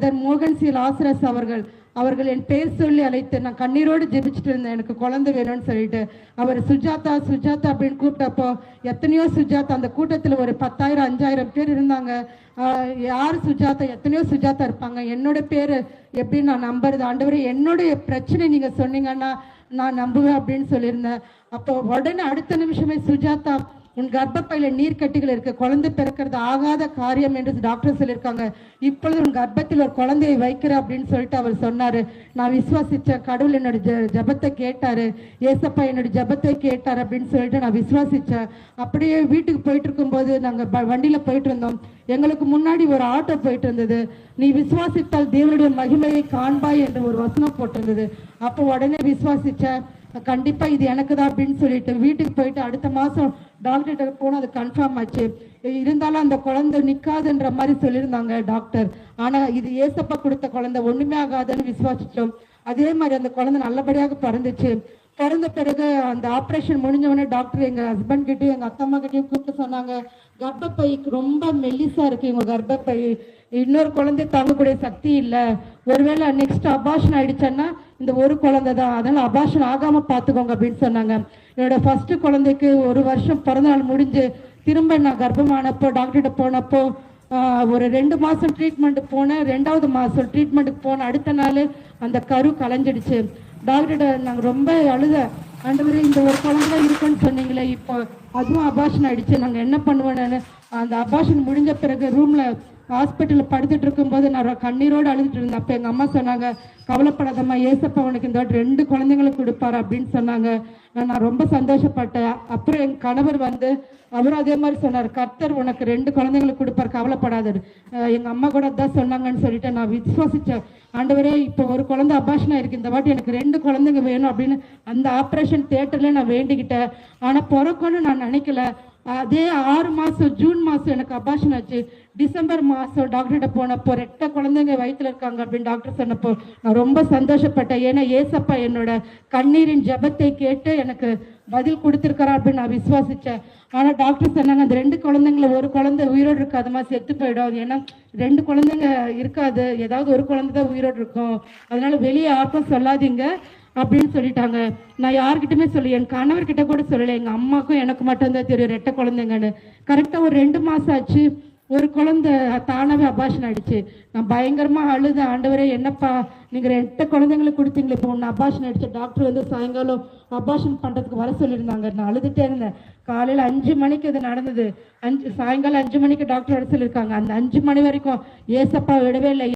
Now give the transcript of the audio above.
Brother மோகன் C Lazarus அவர்கள் அவர்கள் என் பேர் சொல்லி அழைத்து நான் கண்ணீரோடு ஜெபிச்சுட்டு இருந்தேன். எனக்கு குழந்தை வேணும்னு சொல்லிட்டு. அவர் சுஜாதா சுஜாதா அப்படின்னு கூப்பிட்டப்போ எத்தனையோ சுஜாதா அந்த கூட்டத்தில் ஒரு பத்தாயிரம் அஞ்சாயிரம் பேர் இருந்தாங்க. யார் சுஜாதா? எத்தனையோ சுஜாதா இருப்பாங்க. என்னோட பேர் எப்படி நான் நம்புறது. ஆண்டவர் என்னுடைய பிரச்சனை நீங்கள் சொன்னீங்கன்னா நான் நம்புவேன் அப்படின்னு சொல்லியிருந்தேன். அப்போ உடனே அடுத்த நிமிஷமே சுஜாதா உன் கர்ப்பப்பையில நீர்க்கட்டிகள் இருக்கு. குழந்தை பிறக்கிறது ஆகாத காரியம் என்று டாக்டர் சொல்லியிருக்காங்க. இப்பொழுது உன் கர்ப்பத்தில் ஒரு குழந்தையை வைக்கிற அப்படின்னு சொல்லிட்டு அவர் சொன்னாரு. நான் விசுவாசிச்ச கடவுள் என்னோட ஜெ ஜெபத்தை கேட்டாரு. ஏசப்பா என்னோட ஜெபத்தை கேட்டார் அப்படின்னு சொல்லிட்டு நான் விசுவாசிச்சேன். அப்படியே வீட்டுக்கு போயிட்டு இருக்கும்போது நாங்க வண்டியில போயிட்டு இருந்தோம் எங்களுக்கு முன்னாடி ஒரு ஆட்டோ போயிட்டு இருந்தது. நீ விசுவாசித்தால் தேவனுடைய மகிமையை காண்பாய் என்று ஒரு வசனம் போட்டிருந்தது. அப்போ உடனே விசுவாசிச்சேன். கண்டிப்பா இது எனக்கு தான் அப்படின்னு சொல்லிட்டு வீட்டுக்கு போயிட்டு அடுத்த மாசம் டாக்டர்கிட்ட போனால் அது கன்ஃபார்ம் ஆச்சு. இருந்தாலும் அந்த குழந்தை நிக்காதுன்ற மாதிரி சொல்லியிருந்தாங்க டாக்டர் ஆனா இது ஏசப்பா கொடுத்த குழந்தை ஒண்ணுமே ஆகாதுன்னு விசுவாசிச்சோம். அதே மாதிரி அந்த குழந்தை நல்லபடியாக பிறந்துச்சு. பிறந்த பிறகு அந்த ஆப்ரேஷன் முடிஞ்சவொடனே டாக்டர் எங்க ஹஸ்பண்ட் கிட்டயும் எங்க அக்கம்மா கிட்டயும் கூப்பிட்டு சொன்னாங்க கர்ப்பப்பைக்கு ரொம்ப மெல்லிசா இருக்கு இவங்க கர்ப்பப்பை. இன்னொரு குழந்தை தாங்கக்கூடிய சக்தி இல்லை. ஒருவேளை நெக்ஸ்ட் அபாஷன் ஆயிடுச்சுன்னா இந்த ஒரு குழந்தை தான். அதனால அபாஷன் ஆகாம பாத்துக்கோங்க அப்படின்னு சொன்னாங்க. என்னோட ஃபர்ஸ்ட் குழந்தைக்கு ஒரு வருஷம் பிறந்தநாள் முடிஞ்சு திரும்ப நான் கர்ப்பமானப்போ டாக்டர்கிட்ட போனப்போ ஒரு ரெண்டு மாசம் ட்ரீட்மெண்ட்டுக்கு போனேன். ரெண்டாவது மாசம் ட்ரீட்மெண்ட்டுக்கு போன அடுத்த நாள் அந்த கரு கலைஞ்சிடுச்சு. டாக்டர்கிட்ட நாங்கள் ரொம்ப அழுத. ஆண்டவரே இந்த ஒரு குழந்தை தான் இருக்குன்னு சொன்னீங்களே இப்போ அதுவும் அபாஷன் ஆயிடுச்சு. நாங்கள் என்ன பண்ணுவோன்னு அந்த அபாஷன் முடிஞ்ச பிறகு ரூம்ல ஹாஸ்பிட்டலில் படுத்துட்டு இருக்கும்போது நான் கண்ணீரோடு அழுதுட்டு இருந்தேன். அப்போ எங்கள் அம்மா சொன்னாங்க கவலைப்படாதம்மா ஏசப்பா உனக்கு இந்த வாட்டி ரெண்டு குழந்தைங்களை கொடுப்பாரு அப்படின்னு சொன்னாங்க. நான் ரொம்ப சந்தோஷப்பட்டேன். அப்புறம் என் கணவர் வந்து அவரும் அதே மாதிரி சொன்னார் கர்த்தர் உனக்கு ரெண்டு குழந்தைங்களுக்கு கொடுப்பார் கவலைப்படாது எங்கள் அம்மா கூட தான் சொன்னாங்கன்னு சொல்லிட்டு நான் விசுவாசித்தேன் ஆண்டவரே இப்போ ஒரு குழந்தை அபாஷனா இருக்கு. இந்த வாட்டி எனக்கு ரெண்டு குழந்தைங்க வேணும் அப்படின்னு அந்த ஆப்ரேஷன் தேட்டரில் நான் வேண்டிக்கிட்டேன். ஆனால் பிறக்கணும்னு நான் நினைக்கல. அதே ஆறு மாதம் ஜூன் மாதம் எனக்கு அபாஷன் ஆச்சு. டிசம்பர் மாதம் டாக்டர்கிட்ட போனப்போ ரெட்ட குழந்தைங்க வயிற்றுல இருக்காங்க அப்படின்னு டாக்டர் சொன்னப்போ நான் ரொம்ப சந்தோஷப்பட்டேன். ஏன்னா ஏசப்பா என்னோட கண்ணீரின் ஜெபத்தை கேட்டு எனக்கு பதில் கொடுத்துருக்காரா அப்படின்னு நான் விசுவாசித்தேன் ஆனால் டாக்டர் சொன்னாங்க அந்த ரெண்டு குழந்தைங்கள ஒரு குழந்தை உயிரோடு இருக்காதுமா செத்து போயிடும். ஏன்னா ரெண்டு குழந்தைங்க இருக்காது. ஏதாவது ஒரு குழந்தை தான் உயிரோடு இருக்கும். அதனால வெளியே ஆர்ப்பம் சொல்லாதீங்க. அப்படின்னு சொல்லிட்டாங்க. நான் யார்கிட்டயுமே சொல்லி என் கணவர்கிட்ட கூட சொல்லலை. எங்கள் அம்மாக்கும் எனக்கு மட்டும்தான் தெரியும். ரெட்டை குழந்தைங்கன்னு. கரெக்டாக ஒரு ரெண்டு மாசம் ஆச்சு. ஒரு குழந்தை தானாகவே அபாஷன் ஆயிடுச்சு. நான் பயங்கரமாக அழுத ஆண்டவரே என்னப்பா? நீங்கள் ரெண்டு குழந்தைங்களுக்கு கொடுத்தீங்களே. இப்போ ஒன்று அபாஷன் ஆயிடுச்சு. டாக்டர் வந்து சாயங்காலம் அபாஷன் பண்ணுறதுக்கு வர சொல்லியிருந்தாங்க. நான் அழுதுட்டே இருந்தேன். காலையில் அஞ்சு மணிக்கு இது நடந்தது. அஞ்சு சாயங்காலம் அஞ்சு மணிக்கு டாக்டர் வர சொல்லியிருக்காங்க. அந்த அஞ்சு மணி வரைக்கும் ஏசப்பா விடவே இல்லை.